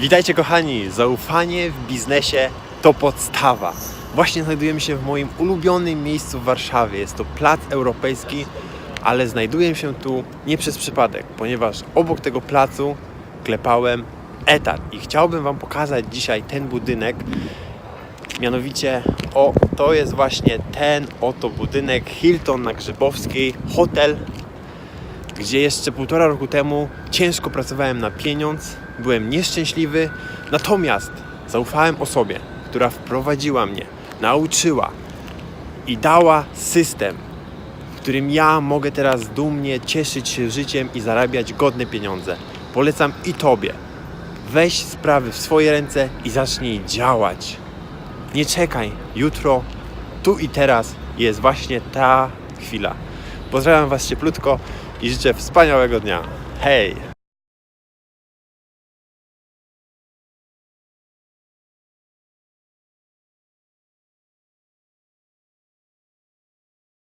Witajcie kochani, zaufanie w biznesie to podstawa. Właśnie znajdujemy się w moim ulubionym miejscu w Warszawie. Jest to Plac Europejski, ale znajduję się tu nie przez przypadek, ponieważ obok tego placu klepałem etat i chciałbym Wam pokazać dzisiaj ten budynek. Mianowicie, o, to jest właśnie ten oto budynek Hilton na Grzybowskiej, hotel gdzie jeszcze półtora roku temu ciężko pracowałem na pieniądz, byłem nieszczęśliwy, natomiast zaufałem osobie, która wprowadziła mnie, nauczyła i dała system, w którym ja mogę teraz dumnie cieszyć się życiem i zarabiać godne pieniądze. Polecam i Tobie. Weź sprawy w swoje ręce i zacznij działać. Nie czekaj, jutro, tu i teraz jest właśnie ta chwila. Pozdrawiam Was cieplutko i życzę wspaniałego dnia. Hej!